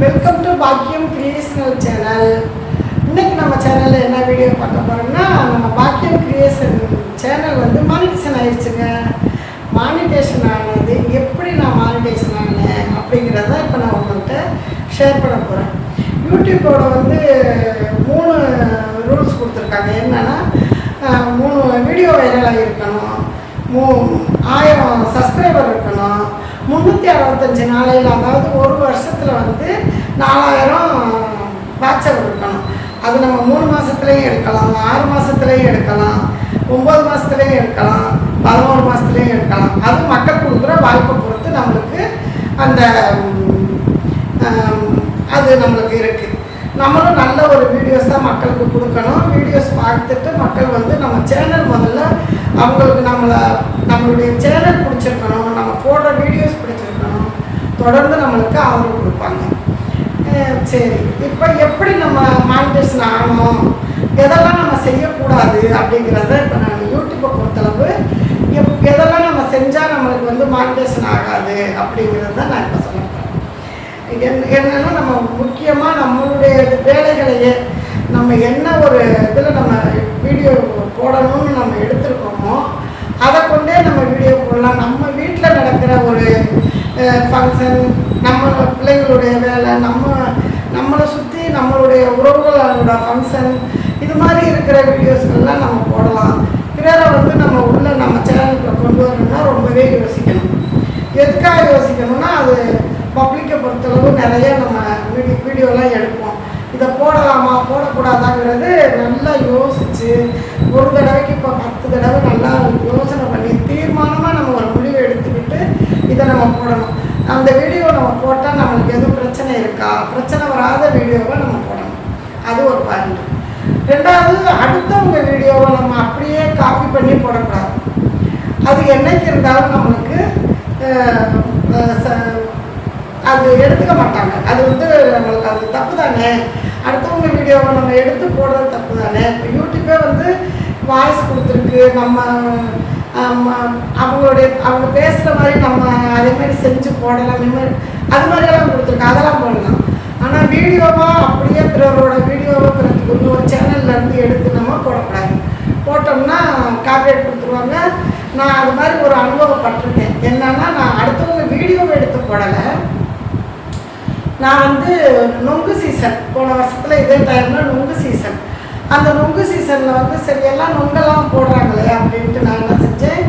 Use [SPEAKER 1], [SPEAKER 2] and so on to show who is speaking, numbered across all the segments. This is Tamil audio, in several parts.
[SPEAKER 1] Welcome to Bakkiyam creational channel இன்னைக்கு நம்ம சேனலில் என்ன வீடியோ பார்க்க போகிறோம்னா நம்ம பாக்கியம் கிரியேஷன் சேனல் வந்து மானிட்டேஷன் ஆயிடுச்சுங்க. மானிட்டேஷன் ஆனது எப்படி நான் மானிட்டேஷன் ஆனேன் அப்படிங்கிறத இப்போ நான் உங்கள்கிட்ட ஷேர் பண்ண போகிறேன் யூடியூப்போட வந்து மூணு ரூல்ஸ் கொடுத்துருக்காங்க. என்னென்னா மூணு வீடியோ வைரலாக இருக்கணும் மூ ஆயிரம் சப்ஸ்கிரைபர் இருக்கணும். முந்நூற்றி அறுபத்தஞ்சு நாளையில் அதாவது ஒரு வருஷத்தில் வந்து நாலாயிரம் வாட்சர் இருக்கணும் அது நம்ம மூணு மாதத்துலேயும் எடுக்கலாம் ஆறு மாதத்துலேயும் எடுக்கலாம் ஒம்பது மாதத்துலேயும் எடுக்கலாம் பதினோரு மாதத்துலேயும் எடுக்கலாம். அது மக்கள் கொடுக்குற வாய்ப்பை பொறுத்து நம்மளுக்கு அந்த அது நம்மளுக்கு இருக்குது நம்மளும் நல்ல ஒரு வீடியோஸ் தான் மக்களுக்கு கொடுக்கணும். வீடியோஸ் பார்த்துட்டு மக்கள் வந்து நம்ம சேனல் முதல்ல அவங்களுக்கு நம்மளை நம்மளுடைய சேனல் பிடிச்சிருக்கணும். நம்ம போடுற வீடியோஸ் பிடிச்சிருக்கணும். தொடர்ந்து நம்மளுக்கு ஆதரவு கொடுப்பாங்க. சரி. இப்போ எப்படி நம்ம மானிட்டர்ஸ் ஆகணும்? எதெல்லாம் நம்ம செய்யக்கூடாது அப்படிங்கிறத இப்போ நான் யூடியூப்பை பொறுத்தளவு எப் எதெல்லாம் நம்ம செஞ்சால் நம்மளுக்கு வந்து மானிட்டேஷன் ஆகாது அப்படிங்கிறத நான் இப்போ சொல்ல என் என்னென்னா நம்ம முக்கியமாக நம்மளுடைய வேலைகளையே நம்ம என்ன ஒரு இதில் நம்ம வீடியோ போடணும்னு நம்ம எடுத்திருக்கோமோ அதை கொண்டே நம்ம வீடியோ போடலாம். நம்ம வீட்டில் நடக்கிற ஒரு ஃபங்க்ஷன் நம்ம பிள்ளைங்களுடைய வேலை நம்ம நம்மளை சுற்றி நம்மளுடைய உறவுகளோட ஃபங்க்ஷன் இது மாதிரி இருக்கிற வீடியோஸ்கள்லாம் நம்ம போடலாம். பிறரை வந்து நம்ம உள்ள நம்ம சேனலுக்கு கொண்டு வரணும்னா ரொம்பவே யோசிக்கணும். எதுக்காக யோசிக்கணும்னா அது பப்ளிக்கை பொறுத்தளவு நிறைய நம்ம வீடியோ வீடியோலாம் எடுப்போம். இதை போடலாமா போடக்கூடாதாங்கிறது நல்லா யோசித்து ஒரு தடவைக்கு இப்போ பத்து தடவை நல்லா யோசனை பண்ணி தீர்மானமாக நம்ம ஒரு முடிவு எடுத்துக்கிட்டு இதை நம்ம போடணும். அந்த வீடியோ நம்ம போட்டால் நம்மளுக்கு எதுவும் பிரச்சனை இருக்கா? பிரச்சனை வராத வீடியோவை நம்ம போடணும். அது ஒரு பாயிண்ட் ரெண்டாவது அடுத்தவங்க வீடியோவை நம்ம அப்படியே காப்பி பண்ணி போடக்கூடாது. அது என்னைக்கு இருந்தாலும் நம்மளுக்கு ச- அது எடுத்துக்க மாட்டாங்க. அது வந்து நம்மளுக்கு அது தப்பு தானே? அடுத்தவங்க வீடியோவை நம்ம எடுத்து போடுறது தப்பு தானே? இப்போ யூடியூப்பே வந்து வாய்ஸ் கொடுத்துருக்கு. நம்ம அவங்களுடைய அவங்க பேசுகிற மாதிரி நம்ம அதே மாதிரி செஞ்சு போடலாம். இந்த மாதிரி அது மாதிரியெல்லாம் கொடுத்துருக்கு. அதெல்லாம் போடலாம். ஆனால் வீடியோவாக அப்படியே பிறரோட வீடியோவை பிறகு கொண்டு ஒரு சேனல்லேருந்து எடுத்து நம்ம போடக்கூடாது. போட்டோம்னா காப்பிரைட் கொடுத்துருவாங்க. நான் அது மாதிரி ஒரு அனுபவப்பட்டிருக்கேன். என்னன்னா நான் அடுத்தவங்க வீடியோவை எடுத்து போடலை. நான் வந்து நொங்கு சீசன் போன வருஷத்தில் இதே டைமில் நொங்கு சீசன் அந்த நொங்கு சீசனில் வந்து சரி எல்லாம் நொங்கெல்லாம் போடுறாங்களே அப்படின்ட்டு நான் என்ன செஞ்சேன்.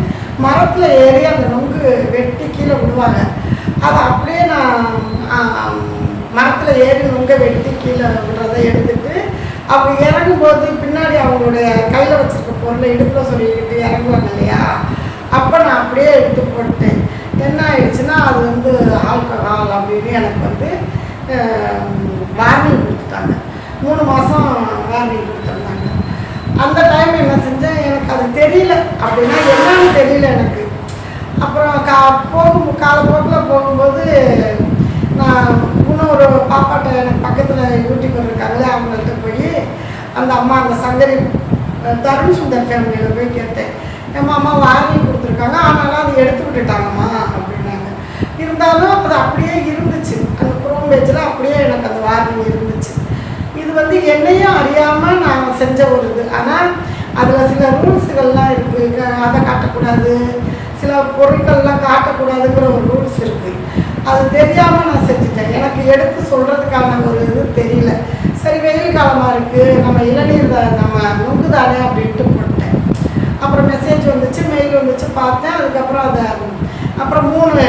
[SPEAKER 1] மரத்தில் ஏறி அந்த நொங்கு வெட்டி கீழே விடுவாங்க. அதை அப்படியே நான் மரத்தில் ஏறி நுங்கை வெட்டி கீழே விடுறதை எடுத்துட்டு அவங்க இறங்கும்போது பின்னாடி அவங்களுடைய கையில் வச்சுருக்க பொருளை இடுப்பில் சொல்லிக்கிட்டு இறங்குவாங்க இல்லையா? அப்போ நான் அப்படியே எடுத்து போட்டேன் என்ன ஆயிடுச்சுன்னா அது வந்து ஆல்கஹால் அப்படின்னு எனக்கு வந்து வார்னிங் கொடுத்துட்டாங்க. மூணு மாதம் வார்னிங் கொடுத்துருந்தாங்க அந்த டைம் என்ன செஞ்சேன் எனக்கு அது தெரியல அப்படின்னா என்னன்னு தெரியல எனக்கு. அப்புறம் கா போகும் காலப்போக்கில் போகும்போது நான் ஒரு பாப்பாட்ட எனக்கு பக்கத்தில் யூடியூபர் இருக்காங்களே அவங்கள்ட்ட போய் அந்த அம்மா அந்த சங்கரி தருண் சுந்தர் ஃபேமிலியில் போய் கேட்டேன். என் அம்மா வார்னிங் கொடுத்துருக்காங்க ஆனாலும் அதை எடுத்து விட்டுட்டாங்கம்மா அப்படின்னாங்க. இருந்தாலும் அது அப்படியே இருந்துச்சு. அந்த குரோம் பேஜில் அப்படியே எனக்கு அந்த வார்னிங் இருந்துச்சு. இது வந்து என்னையும் அறியாமல் நான் செஞ்ச ஒரு இது. ஆனால் அதில் சில ரூல்ஸுகள்லாம் இருக்குது அதை காட்டக்கூடாது. சில பொருட்கள்லாம் காட்டக்கூடாதுங்கிற ஒரு ரூல்ஸ் இருக்குது அது தெரியாமல் நான் செஞ்சுட்டேன். எனக்கு எடுத்து சொல்கிறதுக்கான ஒரு இது தெரியல. சரி வெயில் காலமாக இருக்குது நம்ம இளநீர் நம்ம நுங்குதானே அப்படின்ட்டு போட்டேன். அப்புறம் மெசேஜ் வந்துச்சு மெயில் வந்துச்சு பார்த்தேன். அதுக்கப்புறம் அதை அப்புறம் மூணு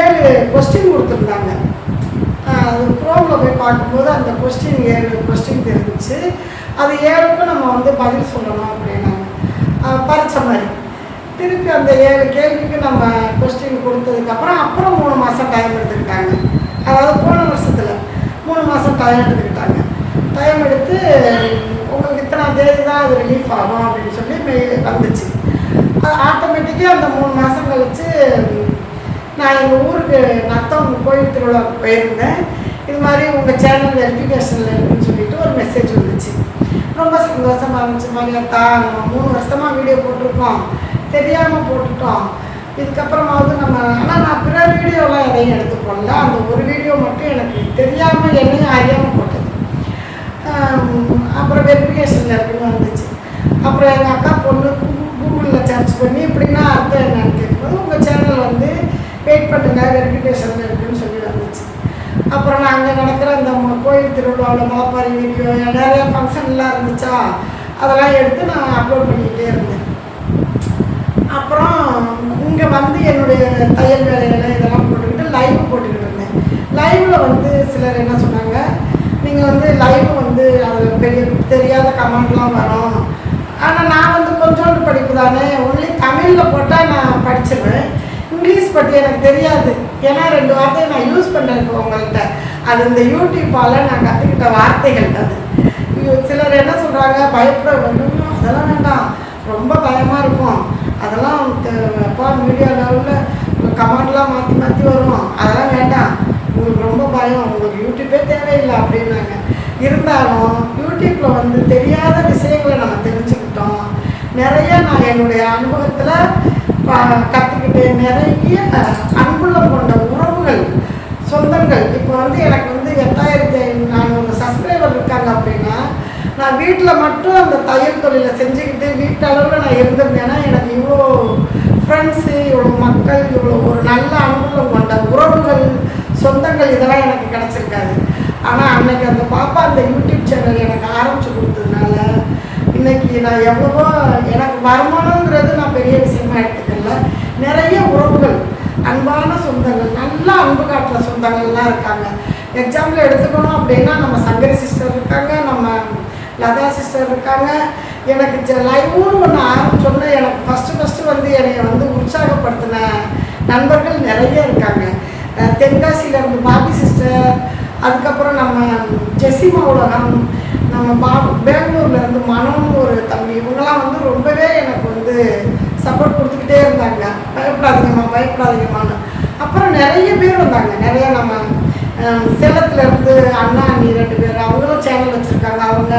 [SPEAKER 1] ஏழு கொஸ்டின் கொடுத்துருந்தாங்க. ஒரு அது போய் பார்க்கும்போது அந்த கொஸ்டின் ஏழு கொஸ்டின் தெரிஞ்சிச்சு. அது ஏழுக்கும் நம்ம வந்து பதில் சொல்லணும் அப்படின்னாங்க. பறிச்ச மாதிரி. திருப்பி அந்த ஏழு கேள்விக்கு நம்ம கொஸ்டின் கொடுத்ததுக்கப்புறம் அப்புறம் மூணு மாதம் டைம் எடுத்துக்கிட்டாங்க. அதாவது போன வருஷத்தில் மூணு மாதம் டைம் எடுத்துக்கிட்டாங்க. டைம் எடுத்து உங்களுக்கு இத்தனை தேதி தான் அது ரிலீஃப் ஆகும் அப்படின்னு சொல்லி மெயில் வந்துச்சு. அது ஆட்டோமேட்டிக்காக அந்த மூணு மாதம் கழித்து நான் எங்கள் ஊருக்கு நத்தம் கோயில் திருவிழாவுக்கு போயிருந்தேன். மாதிரி உங்கள் சேனல் வெரிஃபிகேஷனில் இருக்குன்னு சொல்லிட்டு ஒரு மெசேஜ் வந்துச்சு. ரொம்ப சந்தோஷமாக இருந்துச்சு. மாதிரியாத்தா நம்ம மூணு வருஷமாக வீடியோ போட்டிருக்கோம். தெரியாமல் போட்டுட்டோம். இதுக்கப்புறமாவது நம்ம ஆனால் நான் பிற வீடியோலாம் எதையும் எடுத்து போடல அந்த ஒரு வீடியோ மட்டும் எனக்கு தெரியாமல் என்னையும் அறியாமல் போட்டது. அப்புறம் வெரிஃபிகேஷனில் இருக்குன்னு வந்துச்சு அப்புறம் எங்கள் அக்கா பொண்ணு கூகுளில் சர்ச் பண்ணி இப்படின்னா அர்த்தம் என்னன்னு கேட்கும்போது உங்கள் சேனல் வந்து வெயிட் பண்ணுங்க வெரிஃபிகேஷனில் இருக்குன்னு சொல்லி வந்துச்சு அப்புறம் நான் அங்கே நடக்கிற அந்த கோயில் திருவிழாவில் முளப்பாரி வீடியோ நிறைய ஃபங்க்ஷன்லாம் இருந்துச்சா? அதெல்லாம் எடுத்து நான் அப்லோட் பண்ணிக்கிட்டே இருந்தேன். அப்புறம் இங்கே வந்து என்னுடைய தையல் வேலைகளை இதெல்லாம் போட்டுக்கிட்டு லைவ் போட்டுக்கிட்டு இருந்தேன். லைவில் வந்து சிலர் என்ன சொன்னாங்க? நீங்கள் வந்து லைவ் வந்து அதில் பெரிய தெரியாத கமெண்ட்லாம் வரும். ஆனால் நான் வந்து கொஞ்சோண்டு படிப்பு தானே ஒன்லி தமிழில் போட்டால் நான் படிச்சிருவேன். இங்கிலீஷ் எனக்கு தெரியாது. ஏன்னா ரெண்டு வார்த்தையை நான் யூஸ் பண்ணுறேன் உங்கள்கிட்ட. அது இந்த யூடியூப்பால் நான் கற்றுக்கிட்ட வார்த்தைகள் அது. சிலர் என்ன சொல்கிறாங்க பயப்பட வேண்டும் அதெல்லாம் வேண்டாம். ரொம்ப பயமாக இருக்கும். அதெல்லாம் தெ- அப்பா மீடியா லெவலில் கமெண்ட்லாம் மாற்றி மாற்றி வரும். அதெல்லாம் வேண்டாம். உங்களுக்கு ரொம்ப பயம். உங்களுக்கு யூடியூப்பே தேவையில்லை அப்படின்னாங்க. இருந்தாலும் யூடியூப்பில் வந்து தெரியாத விஷயங்களை நம்ம தெரிஞ்சுக்கிட்டோம். நிறைய நான் என்னுடைய அனுபவத்தில் கற்று நிறைய அன்புள்ளம் கொண்ட உறவுகள் சொந்தங்கள். இப்போ வந்து எனக்கு வந்து எட்டாயிரத்தி நானூறு சப்ஸ்கிரைபர் இருக்காங்க அப்படின்னா நான் வீட்டில் மட்டும் அந்த தையல் தொழிலை செஞ்சுக்கிட்டு வீட்டளவில் நான் இருந்திருந்தேன்னா எனக்கு இவ்வளோ ஃப்ரெண்ட்ஸு இவ்வளோ மக்கள் இவ்வளோ ஒரு நல்ல அனுபவம் கொண்ட உறவுகள் சொந்தங்கள் இதெல்லாம் எனக்கு கிடச்சிருக்காது. ஆனால் அன்னைக்கு அந்த பாப்பா அந்த யூடியூப் சேனல் எனக்கு ஆரம்பித்து கொடுத்ததுனால இன்னைக்கு நான் எவ்வளவோ எனக்கு வருமானங்கிறது நான் பெரிய விஷயமா எடுத்துக்கிறேன் நிறைய உறவுகள் அன்பான சொந்தங்கள் நல்லா அன்பு காட்டுற சொந்தங்கள்லாம் இருக்காங்க. எக்ஸாம்பிள் எடுத்துக்கணும் அப்படின்னா நம்ம சங்கரி சிஸ்டர் இருக்காங்க நம்ம லதா சிஸ்டர் இருக்காங்க. எனக்கு லைவ்னு ஒன்று ஆரம்பிச்சோன்னே எனக்கு ஃபஸ்ட்டு ஃபஸ்ட்டு வந்து என்னை வந்து உற்சாகப்படுத்தின நண்பர்கள் நிறைய இருக்காங்க. தென்காசியிலேருந்து இருந்து பாபி சிஸ்டர் அதுக்கப்புறம் நம்ம ஜெசிமா உலகம் நம்ம பா பெங்களூர்லேருந்து மனோன்னு ஒரு தம்பி இவங்கெல்லாம் வந்து ரொம்பவே எனக்கு வந்து சப்போர்ட் கொடுத்துக்கிட்டே இருந்தாங்க. பயப்படாதீங்கம்மா பயப்படாதீங்கம்மான்னு அப்புறம் நிறைய பேர் வந்தாங்க. நிறைய நம்ம சேலத்தில் இருந்து அண்ணா அண்ணி ரெண்டு பேர் அவங்களும் சேனல் வச்சுருக்காங்க அவங்க.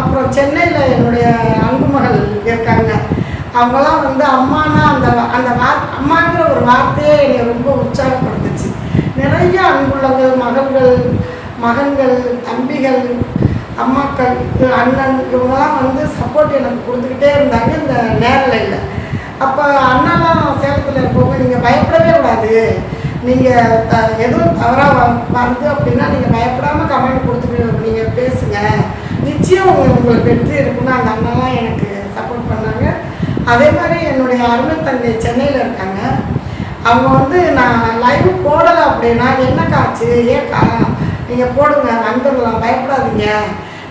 [SPEAKER 1] அப்புறம் சென்னையில் என்னுடைய அன்பு மகள் இருக்காங்க. அவங்களாம் வந்து அம்மானா அந்த அந்த வார் அம்மாங்கிற ஒரு வார்த்தையே என்னை ரொம்ப உற்சாகப்படுத்துச்சு. நிறைய அன்புள்ளங்கள் மகள்கள் மகன்கள் தம்பிகள் அம்மாக்கள் அண்ணன் இவங்கெல்லாம் வந்து சப்போர்ட் எனக்கு கொடுத்துக்கிட்டே இருந்தாங்க இந்த நேரலையில். அப்போ அண்ணாலாம் சேலத்தில் இருக்கவங்க நீங்கள் பயப்படவே கூடாது. நீங்கள் த எதுவும் தவறாக வருது அப்படின்னா நீங்கள் பயப்படாமல் கமெண்ட் கொடுத்துட்டு நீங்கள் பேசுங்க. நிச்சயம் உங்க- உங்களுக்கு வெற்றி இருக்குன்னு அந்த அண்ணாலாம் எனக்கு சப்போர்ட் பண்ணாங்க. அதே மாதிரி என்னுடைய அருமை தங்கை சென்னையில் இருக்காங்க. அவங்க வந்து நான் லைவ் போடலை அப்படின்னா என்ன காச்சு ஏக்கா நீங்கள் போடுங்க வந்துடலாம் பயப்படாதீங்க.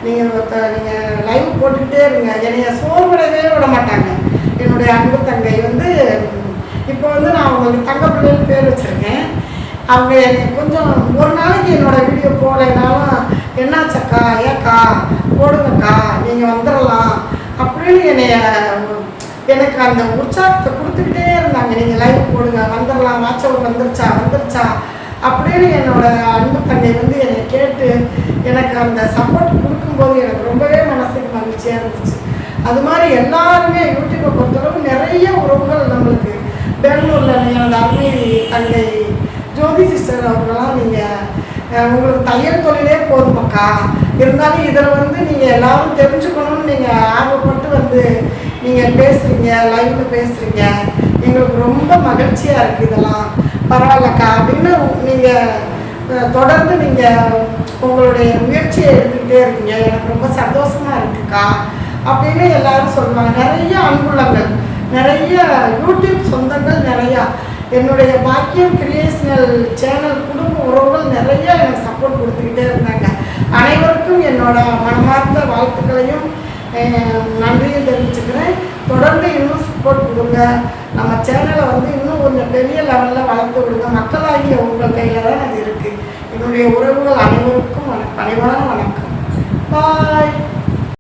[SPEAKER 1] நீங்கள் நீங்கள் லைவ் போட்டுக்கிட்டே இருங்க. என்னைய சோர்வடையவே விட மாட்டாங்க. என்னுடைய அன்பு தங்கை வந்து இப்போ வந்து நான் அவங்களுக்கு தங்க பிள்ளைன்னு பேர் வச்சுருக்கேன். அவங்க என்னை கொஞ்சம் ஒரு நாளைக்கு என்னோடய வீடியோ போகலைனாலும் என்னாச்சக்கா ஏக்கா? போடுங்கக்கா? நீங்கள் வந்துடலாம் அப்படின்னு என்னைய எனக்கு அந்த உற்சாகத்தை கொடுத்துக்கிட்டே இருந்தாங்க. நீங்கள் லைவ் போடுங்க. வந்துடலாம் வாட்ஸ்அப் வந்துருச்சா? வந்துருச்சா? அப்படின்னு என்னோட அன்பு தங்கை வந்து என்னை கேட்டு எனக்கு அந்த சப்போர்ட் கொடுக்கும்போது எனக்கு ரொம்பவே மனசுக்கு மகிழ்ச்சியாக இருந்துச்சு. அது மாதிரி எல்லாருமே யூடியூப்பை பொறுத்தளவு நிறைய உறவுகள் நம்மளுக்கு. பெங்களூரில் எனது அருமை தங்கை ஜோதி சிஸ்டர் அவர்களாம் நீங்கள் உங்களுக்கு தையல் தொழிலே போதுமாக்கா இருந்தாலும் இதில் வந்து நீங்கள் எல்லாரும் தெரிஞ்சுக்கணும்னு நீங்கள் ஆர்வப்பட்டு வந்து நீங்கள் பேசுகிறீங்க லைவில் பேசுகிறீங்க எங்களுக்கு ரொம்ப மகிழ்ச்சியாக இருக்குது இதெல்லாம். பரவாயில்லக்கா. அப்படின்னு நீங்கள் தொடர்ந்து நீங்கள் உங்களுடைய முயற்சியை எடுத்துக்கிட்டே இருக்கீங்க. எனக்கு ரொம்ப சந்தோஷமாக இருக்குக்கா. அப்படின்னு எல்லாரும் சொல்லுவாங்க. நிறைய அன்புள்ளங்கள் நிறைய யூடியூப் சொந்தங்கள் நிறையா. என்னுடைய பாக்கியம் கிரியேஷனல் சேனல் குடும்ப உறவுகள் நிறைய எனக்கு சப்போர்ட் கொடுத்துக்கிட்டே இருந்தாங்க. அனைவருக்கும் என்னோட மனமார்ந்த வாழ்த்துக்களையும் நன்றியும் தெரிவிச்சுக்கிறேன். தொடர்ந்து இன்னும் சப்போர்ட் கொடுங்க. நம்ம சேனலை வந்து இன்னும் கொஞ்சம் பெரிய லெவலில் வளர்த்து விடுங்க மக்களாகிய உங்கள் கையில் தான் அது இருக்குது என்னுடைய உறவுகள் அனைவருக்கும் வணக்கம். அனைவரும் வணக்கம். பாய்